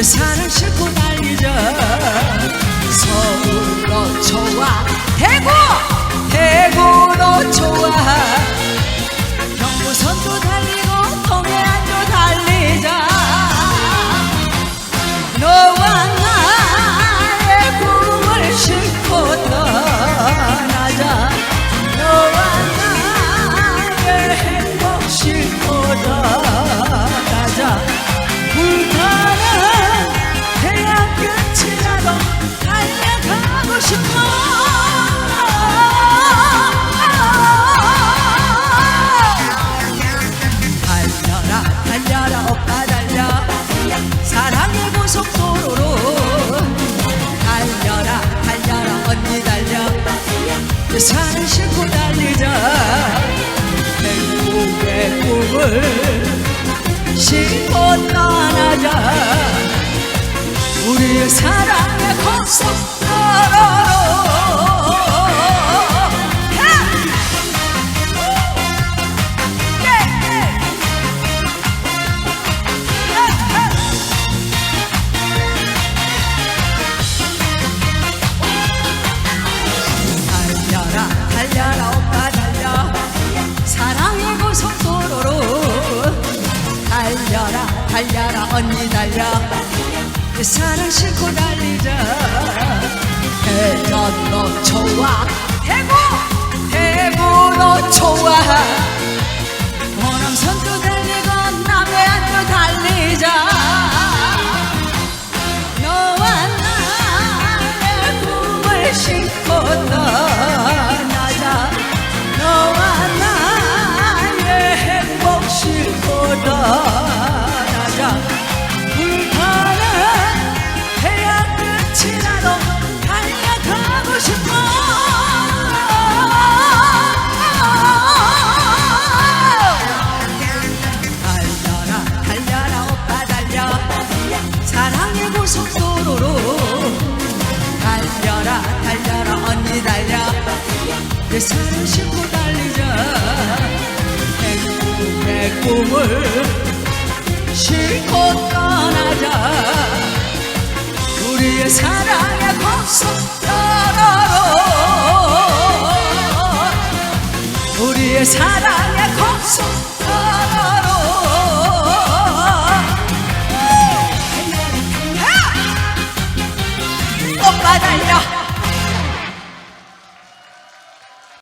내 산을 싣고 달리자. 서울로 좋아 대 떠나자. 우리의 사랑의 고속도 언니 달려 내 사랑 싣고 달리자. 대전로 좋아 대구 대구로 좋아 고속도로로. 달려라 달려라 언니 달려. 내 산을 싣고 달리자. 행복의 꿈을 싣고 떠나자. 우리의 사랑의 고속도로로. 우리의 사랑의 고속도로로 再干一